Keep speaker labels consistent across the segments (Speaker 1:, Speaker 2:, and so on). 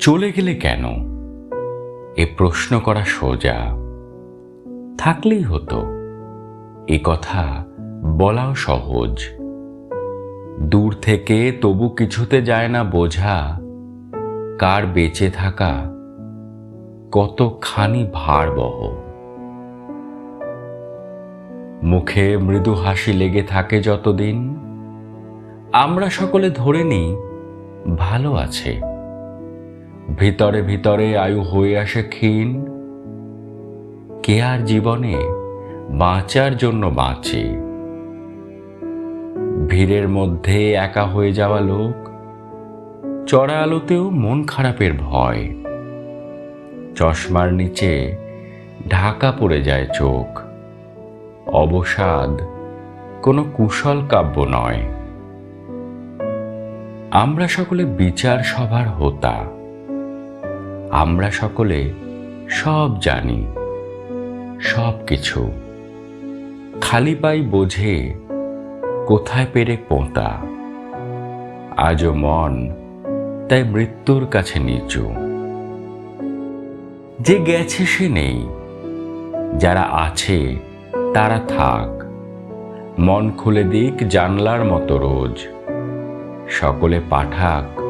Speaker 1: চলে গেলে কেন? এ প্রশ্ন করা সোজা। থাকলেই হতো। এ কথা বলাও সহজ। দূর থেকে তবু কিছুতে যায় না বোঝা। কার বেঁচে থাকা? কতখানি ভারবহ। মুখে মৃদু হাসি লেগে থাকে যতদিন। আমরা সকলে ধরে নিই, ভালো আছে। ভিতরে ভিতরে আয়ু হয়ে আসে ক্ষীণ। কে আর জীবনে বাঁচার জন্য বাঁচে? ভিড়ের মধ্যে একা হয়ে যাওয়া লোক, চড়া আলোতেও মন খারাপের ভয়। চশমার নিচে ঢাকা পড়ে যায় চোখ। অবসাদ কোনো কুশল কাব্য নয়। আমরা সকলে বিচার সভার হোতা। আমরা সকলে সব জানি, সব কিছু। খালি পাই বোঝে কোথায় পেরে পোঁতা। আজও মন তাই মৃত্যুর কাছে নিচু। যে গেছে সে নেই, যারা আছে তারা থাক। মন খুলে দিক জানলার মতো রোজ। সকলে পাঠাক,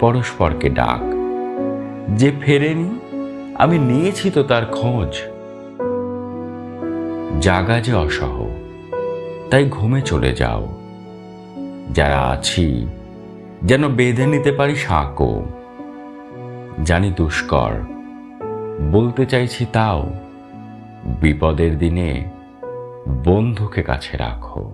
Speaker 1: পরস্পরকে ডাক। যে ফেরেনি, আমি নিয়েছি তো তার খোঁজ। জাগা যে অসহ, তাই ঘুমে চলে যাও। যারা আছি, যেন বেঁধে নিতে পারি সাঁকো। জানি দুষ্কর, বলতে চাইছি তাও, বিপদের দিনে বন্ধুকে কাছে রাখো।